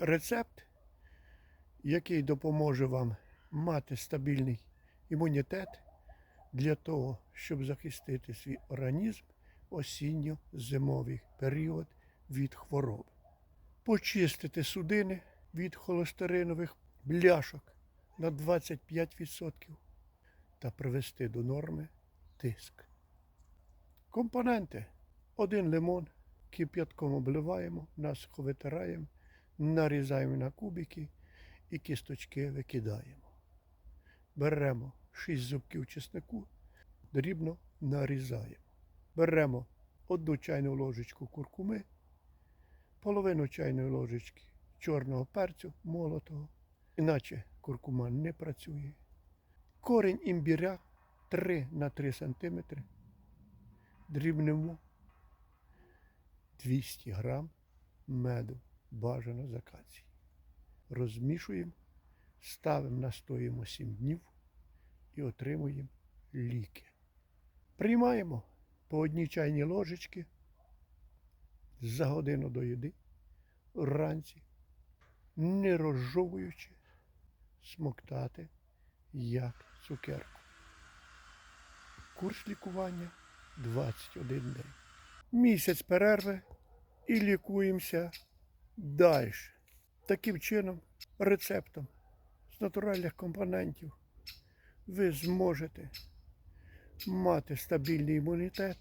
рецепт, який допоможе вам мати стабільний імунітет для того, щоб захистити свій організм осінньо-зимовий період від хвороб. Почистити судини від холестеринових бляшок на 25% та привести до норми тиск. Компоненти. Один лимон кип'ятком обливаємо, насухо витираємо, нарізаємо на кубики і кісточки викидаємо. Беремо 6 зубків чеснику, дрібно нарізаємо. Беремо одну чайну ложечку куркуми, половину чайної ложечки чорного перцю молотого, іначе куркума не працює. Корінь імбіря 3 на 3 см, дрібнемо 200 грам меду бажано з акації. Розмішуємо, ставимо, настоїмо 7 днів і отримуємо ліки. Приймаємо по одній чайній ложечці за годину до їди вранці, не розжовуючи, смоктати як цукерку. Курс лікування 21 день. Місяць перерви і лікуємося далі. Таким чином, рецептом з натуральних компонентів ви зможете мати стабільний імунітет,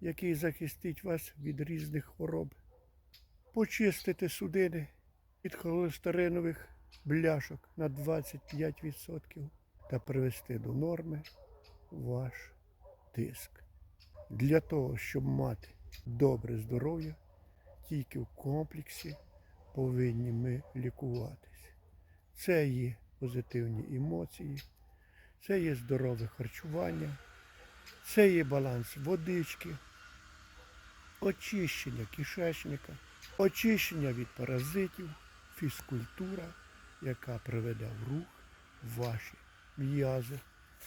який захистить вас від різних хвороб, почистити судини від холестеринових бляшок на 25% та привести до норми ваш тиск. Для того, щоб мати добре здоров'я, тільки в комплексі повинні ми лікуватись. Це є позитивні емоції, це є здорове харчування, це є баланс водички, очищення кишечника, очищення від паразитів, фізкультура, яка приведе в рух ваші м'язи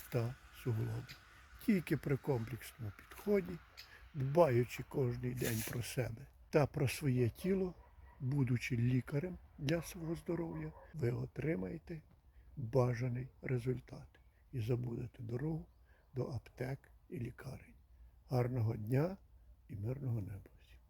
та суглоби. Тільки при комплексному підході, дбаючи кожен день про себе та про своє тіло, будучи лікарем для свого здоров'я, ви отримаєте бажаний результат і забудете дорогу до аптек і лікарень. Гарного дня і мирного неба!